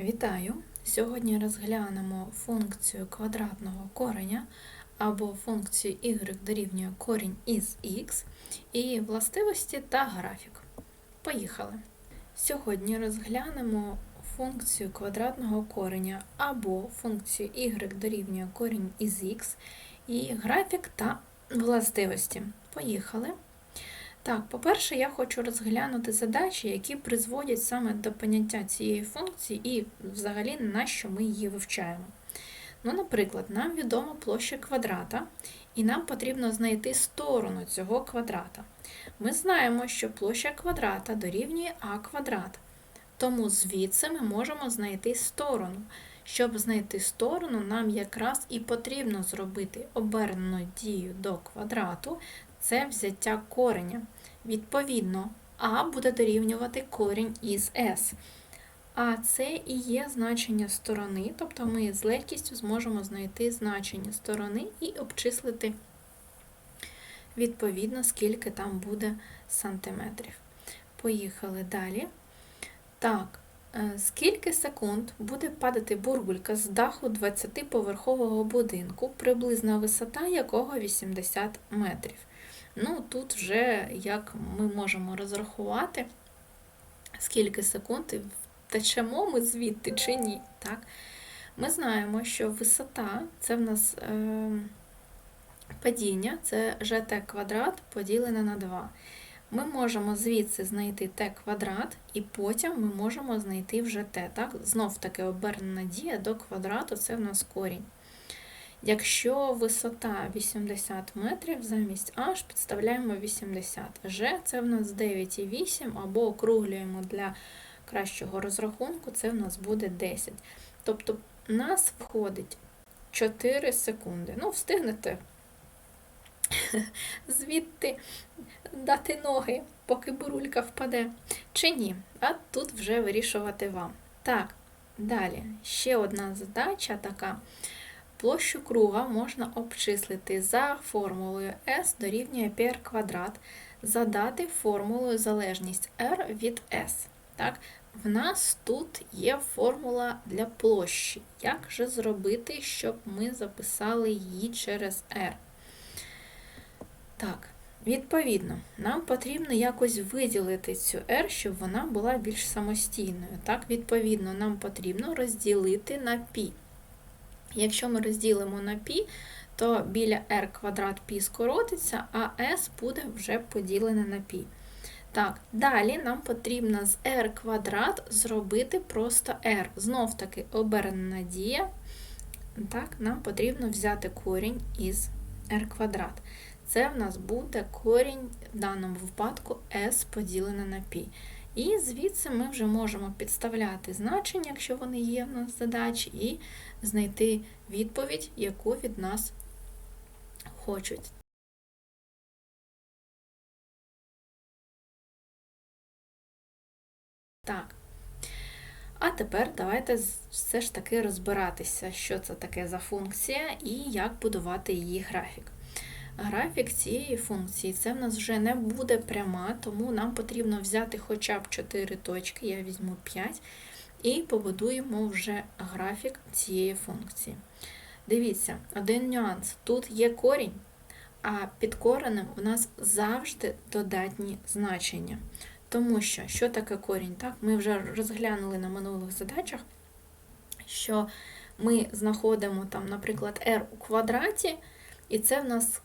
Вітаю! Сьогодні розглянемо функцію квадратного кореня або функцію y дорівнює корінь із x і властивості та графік. Поїхали! Сьогодні розглянемо функцію квадратного кореня або функцію y дорівнює корінь із x і графік та властивості. Поїхали! Так, по-перше, я хочу розглянути задачі, які призводять саме до поняття цієї функції і взагалі на що ми її вивчаємо. Ну, Наприклад, нам відома площа квадрата, і нам потрібно знайти сторону цього квадрата. Ми знаємо, що площа квадрата дорівнює а квадрат. Тому звідси ми можемо знайти сторону. Щоб знайти сторону, нам якраз і потрібно зробити обернену дію до квадрату, це взяття кореня. Відповідно, А буде дорівнювати корінь із S. А це і є значення сторони, тобто ми з легкістю зможемо знайти значення сторони і обчислити, відповідно, скільки там буде сантиметрів. Поїхали далі. Так, е, скільки секунд буде падати бурбулька з даху 20-поверхового будинку, приблизна висота якого 80 метрів? Ну, тут вже як ми можемо розрахувати, скільки секунд втечемо ми звідти чи ні. Так? Ми знаємо, що висота це в нас е, падіння, це gt квадрат поділене на 2. Ми можемо звідси знайти t квадрат, і потім ми можемо знайти вже. Так? Знов таки обернена дія до квадрату це в нас корінь. Якщо висота 80 метрів, замість H підставляємо 80. G це в нас 9,8 або округлюємо для кращого розрахунку, це в нас буде 10. Тобто у нас входить 4 секунди. Ну, встигнете звідти дати ноги, поки бурулька впаде, чи ні. А тут вже вирішувати вам. Так, далі ще одна задача така. Площу круга можна обчислити за формулою S дорівнює PR квадрат, задати формулою залежність R від S. Так? В нас тут є формула для площі. Як же зробити, щоб ми записали її через R? Так, відповідно, нам потрібно якось виділити цю R, щоб вона була більш самостійною. Так, відповідно, нам потрібно розділити на π. Якщо ми розділимо на π, то біля r квадрат π скоротиться, а s буде вже поділене на π. Так, далі нам потрібно з r квадрат зробити просто r. Знов таки обернена дія. Так, Нам потрібно взяти корінь із r квадрат. Це в нас буде корінь в даному випадку s поділене на π. І звідси ми вже можемо підставляти значення, якщо вони є в нас задачі, і знайти відповідь, яку від нас хочуть. Так. А тепер давайте все ж таки розбиратися, що це таке за функція і як будувати її графік. Графік цієї функції це в нас вже не буде пряма, тому нам потрібно взяти хоча б 4 точки, я візьму 5, і побудуємо вже графік цієї функції. Дивіться, один нюанс. Тут є корінь, а під коренем у нас завжди додатні значення. Тому що, що таке корінь? Так, Ми вже розглянули на минулих задачах, що ми знаходимо, там, наприклад, r у квадраті, і це в нас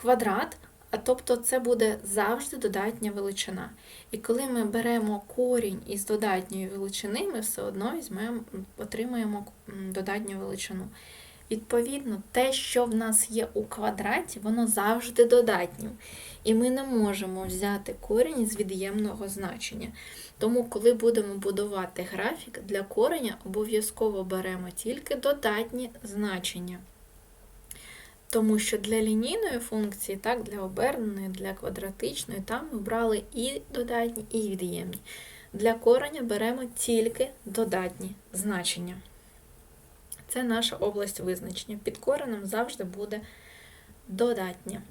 квадрат, а тобто це буде завжди додатня величина. І коли ми беремо корінь із додатньої величини, ми все одно візьмемо, отримаємо додатню величину. Відповідно, те, що в нас є у квадраті, воно завжди додатнє. І ми не можемо взяти корінь з від'ємного значення. Тому, коли будемо будувати графік для кореня, обов'язково беремо тільки додатні значення. Тому що для лінійної функції, так, для оберненої, для квадратичної, там ми брали і додатні, і від'ємні. Для кореня беремо тільки додатні значення. Це наша область визначення. Під коренем завжди буде додатнє.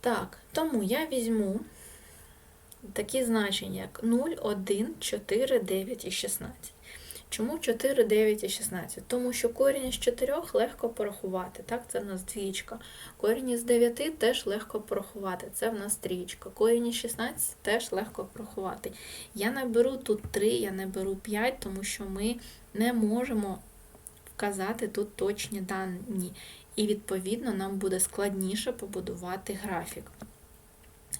Так, тому я візьму такі значення, як 0, 1, 4, 9 і 16. Чому 4, 9 і 16? Тому що корінь з 4 легко порахувати. Так, це в нас двічка. Корінь із 9 теж легко порахувати. Це в нас трічка. Корінь із 16 теж легко порахувати. Я не беру тут 3, я не беру 5, тому що ми не можемо вказати тут точні дані. І, відповідно, нам буде складніше побудувати графік.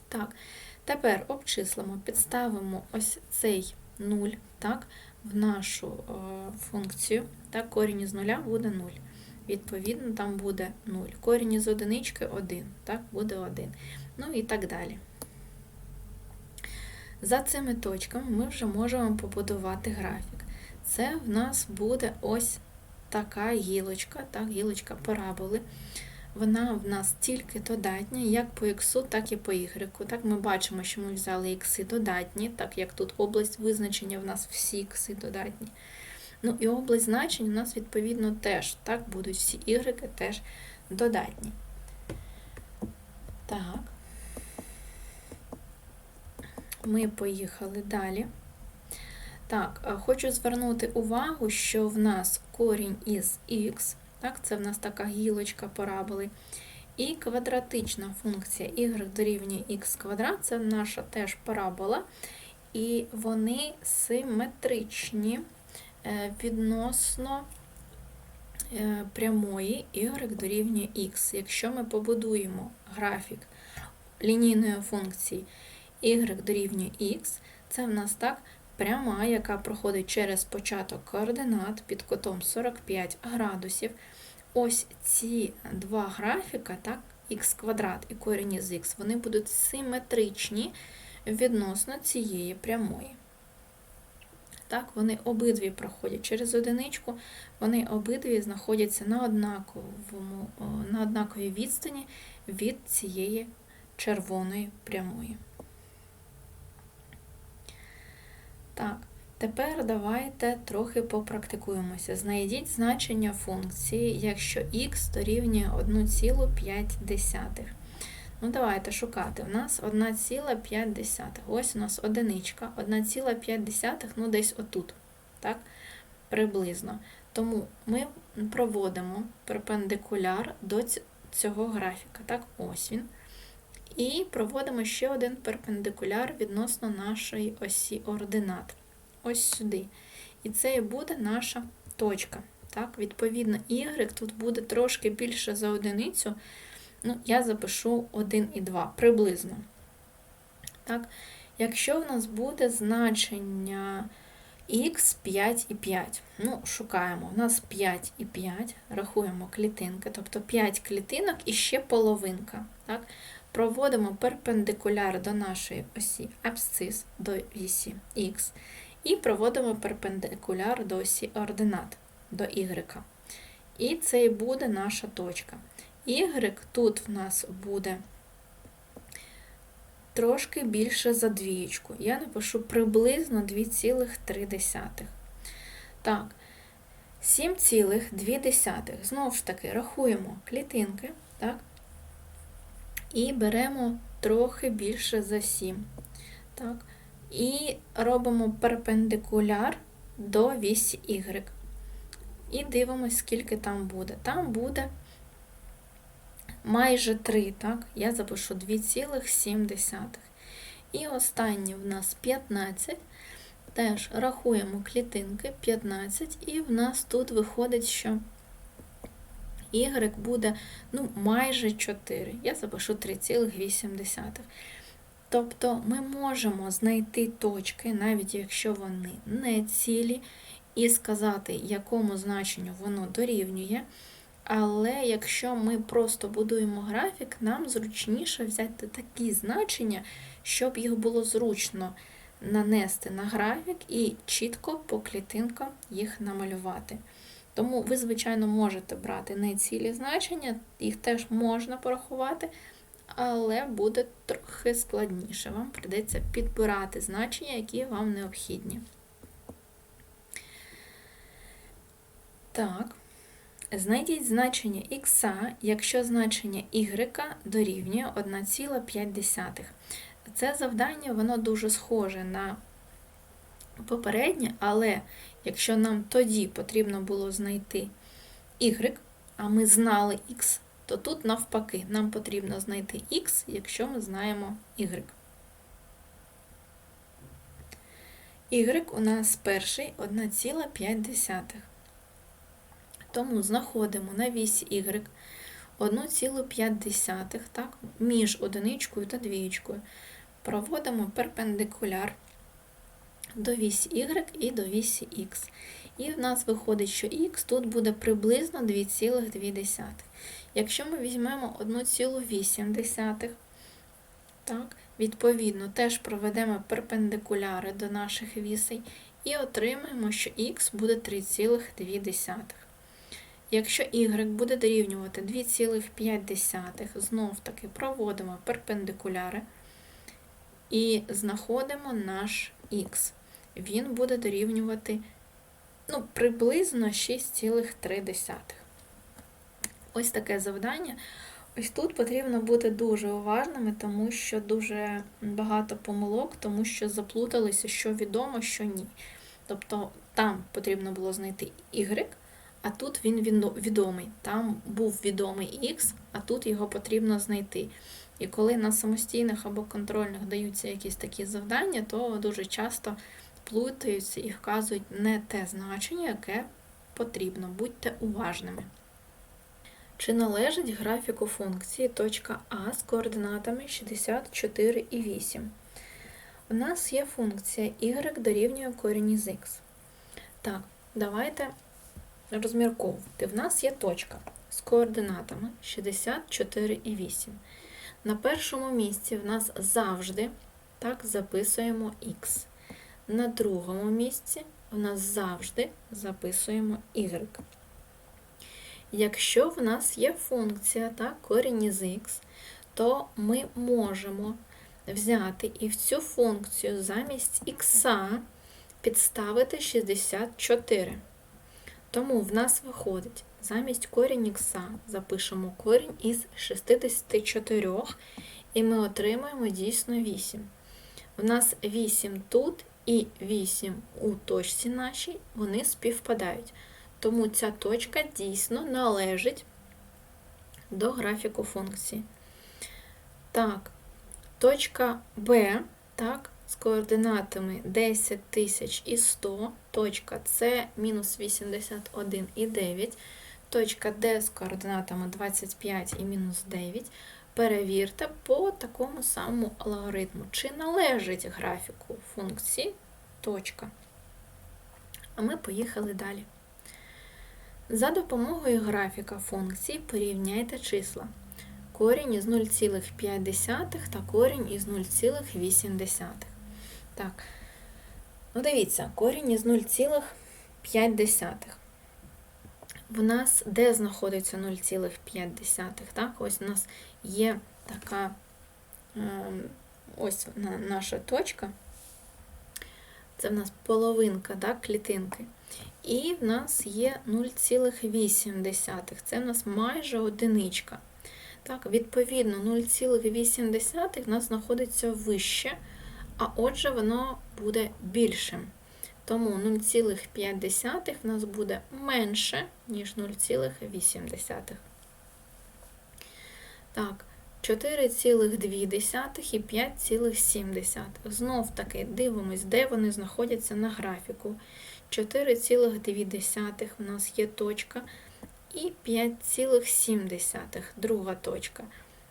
Так, тепер обчислимо, підставимо ось цей 0 так, в нашу е, функцію. Так, корінь із нуля буде 0. Відповідно, там буде 0. Корінь із одинички 1, так, буде 1. Ну і так далі. За цими точками ми вже можемо побудувати графік. Це в нас буде ось така гілочка, так, гілочка параболи. Вона в нас тільки додатня, як по х, так і по y. Так, Ми бачимо, що ми взяли ікси додатні, так як тут область визначення в нас всі ікси додатні. Ну і область значень у нас, відповідно, теж так, будуть всі y теж додатні. Так. Ми поїхали далі. Так, хочу звернути увагу, що в нас корінь із х, так, це в нас така гілочка параболи, і квадратична функція y дорівнює х квадрат, це наша теж парабола, і вони симетричні е, відносно е, прямої y дорівнює х. Якщо ми побудуємо графік лінійної функції y дорівнює х, це в нас так пряма, яка проходить через початок координат під кутом 45 градусів. Ось ці два графіка, так, х квадрат і корінь із х, вони будуть симетричні відносно цієї прямої. Так, Вони обидві проходять через одиничку, вони обидві знаходяться на однаковому, на однаковій відстані від цієї червоної прямої. Так, тепер давайте трохи попрактикуємося. Знайдіть значення функції, якщо х дорівнює 1,5. Ну, давайте шукати. У нас 1,5. Ось у нас одиничка. 1,5, ну десь отут. Так? Приблизно. Тому ми проводимо перпендикуляр до цього графіка. Так, ось він. І проводимо ще один перпендикуляр відносно нашої осі ординат. Ось сюди. І це і буде наша точка. Так, Відповідно, y тут буде трошки більше за одиницю. Ну, Я запишу 1 і 2 приблизно. Так, Якщо в нас буде значення х 5 і 5, ну, шукаємо, у нас 5 і 5, рахуємо клітинки, тобто 5 клітинок і ще половинка. Так? Проводимо перпендикуляр до нашої осі абсцис до вісі Х, і проводимо перпендикуляр до осі ординат до Y. І це і буде наша точка. Y тут в нас буде трошки більше за двієчку. Я напишу приблизно 2,3. Так, 7,2. Знову ж таки, рахуємо клітинки. так? І беремо трохи більше за 7. Так. І робимо перпендикуляр до вісі Y. І дивимося, скільки там буде. Там буде майже 3, так? Я запишу 2,7. І останнє в нас 15. Теж рахуємо клітинки 15, і в нас тут виходить, що y буде ну, майже 4. Я запишу 3,8. Тобто ми можемо знайти точки, навіть якщо вони не цілі, і сказати, якому значенню воно дорівнює. Але якщо ми просто будуємо графік, нам зручніше взяти такі значення, щоб їх було зручно нанести на графік і чітко по клітинкам їх намалювати. Тому ви, звичайно, можете брати не цілі значення, їх теж можна порахувати, але буде трохи складніше. Вам прийдеться підбирати значення, які вам необхідні. Так, знайдіть значення х, якщо значення y дорівнює 1,5. Це завдання, воно дуже схоже на попереднє, але якщо нам тоді потрібно було знайти y, а ми знали x, то тут навпаки, нам потрібно знайти x, якщо ми знаємо y. Y у нас перший 1,5. Тому знаходимо на вісі y 1,5 так, між одиничкою та двієчкою. Проводимо перпендикуляр до вісі y і до вісі x. І в нас виходить, що х тут буде приблизно 2,2. Якщо ми візьмемо 1,8, так, відповідно, теж проведемо перпендикуляри до наших вісей і отримаємо, що х буде 3,2. Якщо y буде дорівнювати 2,5, знов таки проводимо перпендикуляри і знаходимо наш х. Він буде дорівнювати ну, приблизно 6,3. Ось таке завдання. Ось тут потрібно бути дуже уважними, тому що дуже багато помилок, тому що заплуталися, що відомо, що ні. Тобто там потрібно було знайти y, а тут він відомий. Там був відомий x, а тут його потрібно знайти. І коли на самостійних або контрольних даються якісь такі завдання, то дуже часто плутаються і вказують не те значення, яке потрібно. Будьте уважними. Чи належить графіку функції точка А з координатами 64 і 8? У нас є функція y дорівнює корінь із х. Так, давайте розмірковувати. В нас є точка з координатами 64 і 8. На першому місці в нас завжди так записуємо х. На другому місці в нас завжди записуємо y. Якщо в нас є функція так, корінь із х, то ми можемо взяти і в цю функцію замість х підставити 64. Тому в нас виходить, замість корінь х запишемо корінь із 64, і ми отримаємо дійсно 8. У нас 8 тут і 8 у точці нашій, вони співпадають. Тому ця точка дійсно належить до графіку функції. Так, точка Б, так, з координатами 10 тисяч і 100, точка С мінус 81 і 9, точка Д з координатами 25 і мінус 9. Перевірте по такому самому алгоритму, чи належить графіку функції точка. А ми поїхали далі. За допомогою графіка функції порівняйте числа. Корінь із 0,5 та корінь із 0,8. Так, ну дивіться, корінь із 0,5. В нас де знаходиться 0,5? Так, ось у нас є така ем, ось наша точка. Це в нас половинка так, клітинки. І в нас є 0,8. Це в нас майже одиничка. Так, Відповідно, 0,8 в нас знаходиться вище, а отже, воно буде більшим. Тому 0,5 в нас буде менше, ніж 0,8. Так, 4,2 і 5,7. Знов таки дивимось, де вони знаходяться на графіку. 4,2 у нас є точка. І 5,7 друга точка.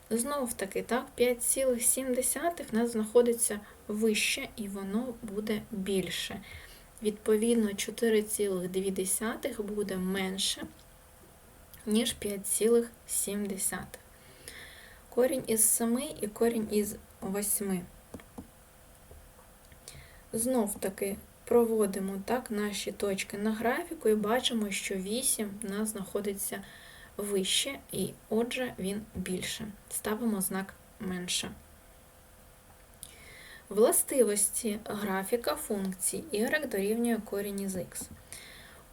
Знов таки, так, 5,7 в нас знаходиться вище і воно буде більше. Відповідно, 4,2 буде менше, ніж 5,7. Корінь із 7 і корінь із 8. Знов таки проводимо так наші точки на графіку і бачимо, що 8 в нас знаходиться вище, і отже, він більше. Ставимо знак менше. Властивості графіка функції y дорівнює корінь із х.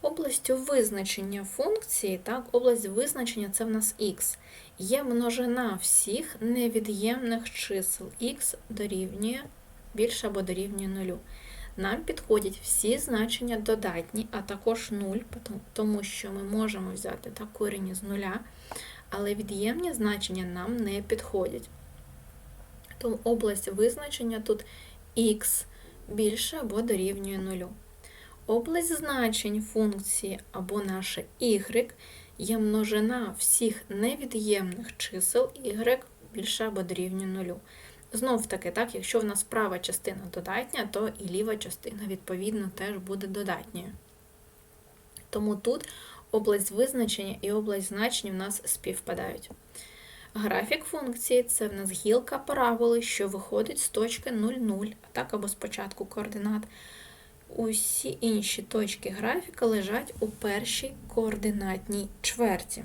Областю визначення функції, так, область визначення це в нас х. Є множина всіх невід'ємних чисел х дорівнює більше або дорівнює нулю. Нам підходять всі значення додатні, а також 0, тому що ми можемо взяти так, корінь із нуля, але від'ємні значення нам не підходять. Тому область визначення тут х більше або дорівнює нулю. Область значень функції або наше y є множина всіх невід'ємних чисел y більше або дорівнює нулю. Знов таки, так, якщо в нас права частина додатня, то і ліва частина, відповідно, теж буде додатньою. Тому тут область визначення і область значень в нас співпадають. Графік функції це в нас гілка параболи, що виходить з точки 0,0, а так або спочатку координат. Усі інші точки графіка лежать у першій координатній чверті.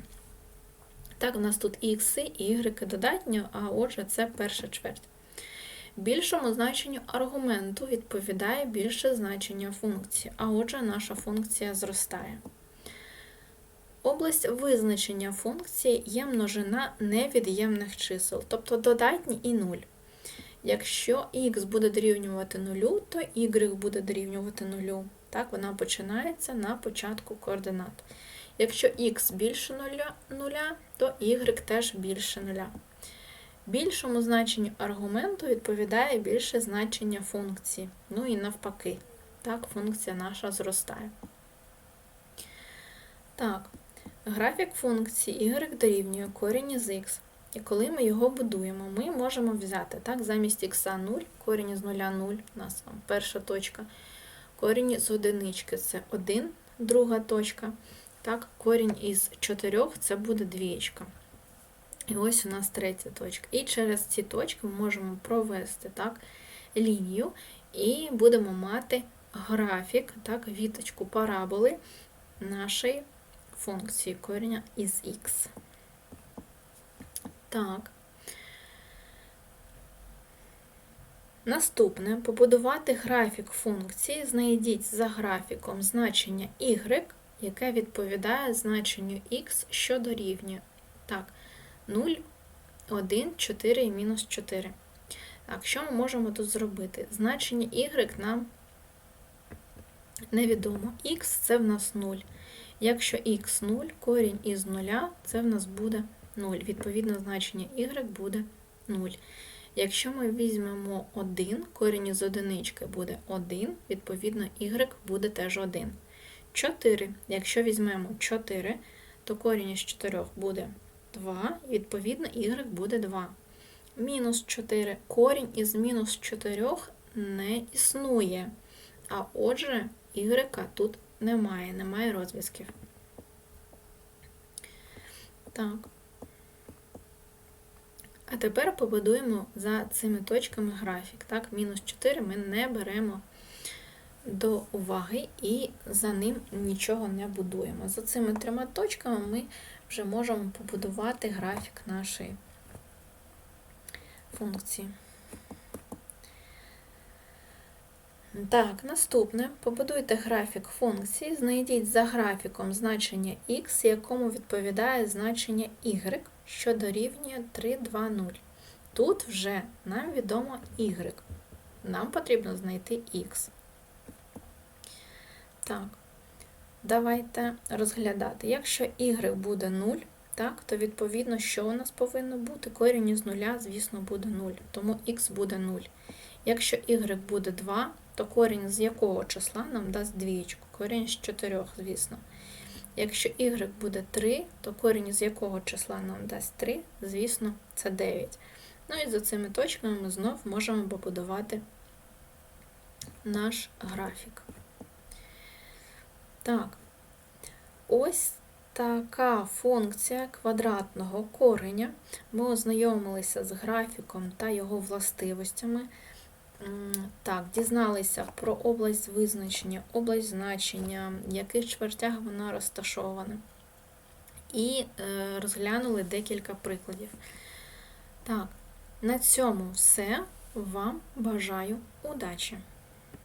Так, у нас тут х і y додатньо, а отже, це перша чверть. Більшому значенню аргументу відповідає більше значення функції, а отже, наша функція зростає. Область визначення функції є множина невід'ємних чисел, тобто додатні і 0. Якщо х буде дорівнювати 0, то y буде дорівнювати 0. Так, вона починається на початку координат. Якщо х більше 0, то y теж більше 0. Більшому значенню аргументу відповідає більше значення функції. Ну і навпаки, так, функція наша зростає. Так, графік функції y дорівнює корінь із х. І коли ми його будуємо, ми можемо взяти так, замість х 0, корінь із 0 0, у нас перша точка. Корінь з одинички це 1, друга точка. Так, Корінь із 4 це буде двієчка. І ось у нас третя точка. І через ці точки ми можемо провести так, лінію і будемо мати графік, так, віточку параболи нашої функції коріння із х. Так. Наступне побудувати графік функції, знайдіть за графіком значення y, яке відповідає значенню x, що дорівнює. Так, 0, 1, 4 і мінус 4. Так, що ми можемо тут зробити? Значення y нам невідомо. Х це в нас 0. Якщо х 0, корінь із 0, це в нас буде 0. Відповідно, значення y буде 0. Якщо ми візьмемо 1, корінь із одинички буде 1, відповідно, y буде теж 1. 4. Якщо візьмемо 4, то корінь із 4 буде 2, відповідно, y буде 2. Мінус 4. Корінь із мінус 4 не існує. А отже, y тут немає, немає розв'язків. Так. А тепер побудуємо за цими точками графік. Так, мінус 4 ми не беремо до уваги і за ним нічого не будуємо. За цими трьома точками ми вже можемо побудувати графік нашої функції. Так, наступне. Побудуйте графік функції, знайдіть за графіком значення x, якому відповідає значення y, що дорівнює 3, 2, 0. Тут вже нам відомо y. Нам потрібно знайти x. Так, давайте розглядати. Якщо y буде 0, так, то відповідно, що у нас повинно бути? Корінь із нуля, звісно, буде 0, тому х буде 0. Якщо y буде 2, то корінь з якого числа нам дасть двічку? Корінь з 4, звісно. Якщо y буде 3, то корінь з якого числа нам дасть 3, звісно, це 9. Ну і за цими точками ми знов можемо побудувати наш графік. Так, ось така функція квадратного кореня. Ми ознайомилися з графіком та його властивостями. Так, дізналися про область визначення, область значення, в яких чвертях вона розташована. І е, розглянули декілька прикладів. Так, на цьому все. Вам бажаю удачі!